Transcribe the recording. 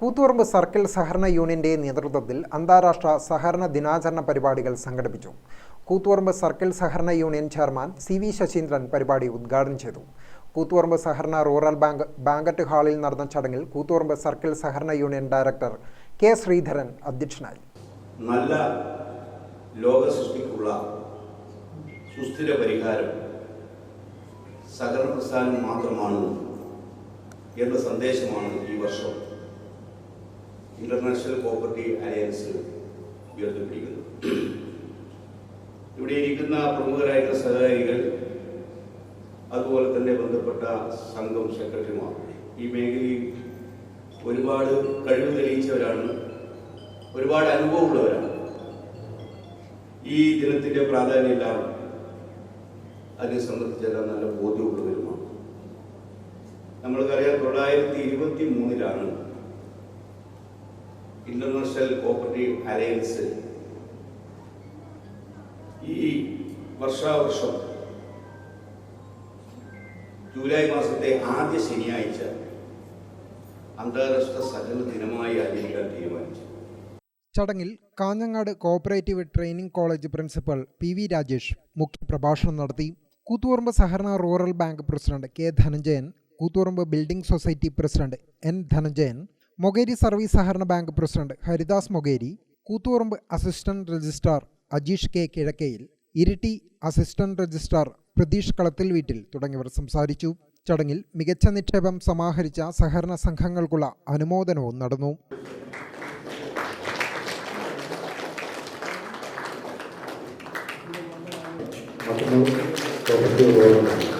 Koothuparamba circle സഹകരണ യൂണിയന്റെ നേതൃത്വത്തിൽ അന്താരാഷ്ട്ര സഹകരണ ദിനാചരണ പരിപാടികൾ സംഘടിപ്പിച്ചു. കൂത്തുപറമ്പ് സർക്കിൾ സഹകരണ union chairman C V Sasheendran പരിപാടി ഉദ്ഘാടനം ചെയ്തു. കൂത്തുപറമ്പ് സഹകരണ റൂറൽ ബാങ്ക് ബാങ്കറ്റ് ഹാളിൽ നടന്ന ചടങ്ങിൽ കൂത്തുപറമ്പ് സർക്കിൾ സഹകരണ യൂണിയൻ ഡയറക്ടർ കെ ശ്രീധരൻ അധ്യക്ഷനായി. നല്ല ലോക സൃഷ്ടിക്കുള്ള സുസ്ഥിര പരിഹാരം സഹകരണ പ്രസ്ഥാനം മാത്രമാണ് എന്ന സന്ദേശമാണ് ഈ വർഷം ഇന്റർനാഷണൽ കോപ്പറേറ്റീവ് അലയൻസ് ഉയർത്തിപ്പിടിക്കുന്നു ഇവിടെ ഇരിക്കുന്ന പ്രമുഖരായിട്ടുള്ള സഹകാരികൾ അതുപോലെ തന്നെ ബന്ധപ്പെട്ട സംഘം സെക്രട്ടറിമാർ ഈ മേഖലയിൽ ഒരുപാട് കഴിവ് തെളിയിച്ചവരാണ് ഒരുപാട് അനുഭവമുള്ളവരാണ്. ഈ ദിനത്തിന്റെ പ്രാധാന്യമെല്ലാം അതിനെ സംബന്ധിച്ചെല്ലാം നല്ല ബോധ്യമുള്ളവരുമാണ്. നമ്മൾക്കറിയാം തൊള്ളായിരത്തി ഇരുപത്തി മൂന്നിലാണ് ഇന്റർനാഷണൽ കോപ്പറേറ്റീവ് അലയൻസ് ഈ വർഷാവർഷം ജൂലൈ മാസത്തെ ആദ്യ ശനിയാഴ്ച അന്താരാഷ്ട്ര സഹകരണ ദിനമായി ആചരിക്കാൻ തീരുമാനിച്ചു. ചടങ്ങിൽ Kanhangad cooperative training college principal P V Rajesh മുഖ്യപ്രഭാഷണം നടത്തി കൂത്തുപറമ്പ് സഹകരണ rural bank president K Dhananjayan Koothuparamba building society president N Dhananjayan Mokeri service സഹകരണ bank president Haridas Mokeri Koothuparamba assistant registrar Ajeesh K Kizhakkayil Iritty assistant registrar Pratheesh കളത്തിൽ വീട്ടിൽ തുടങ്ങിയവർ സംസാരിച്ചു. ചടങ്ങിൽ മികച്ച നിക്ഷേപം സമാഹരിച്ച സഹകരണ സംഘങ്ങൾക്കുള്ള അനുമോദനവും നടന്നു. Thank cooperative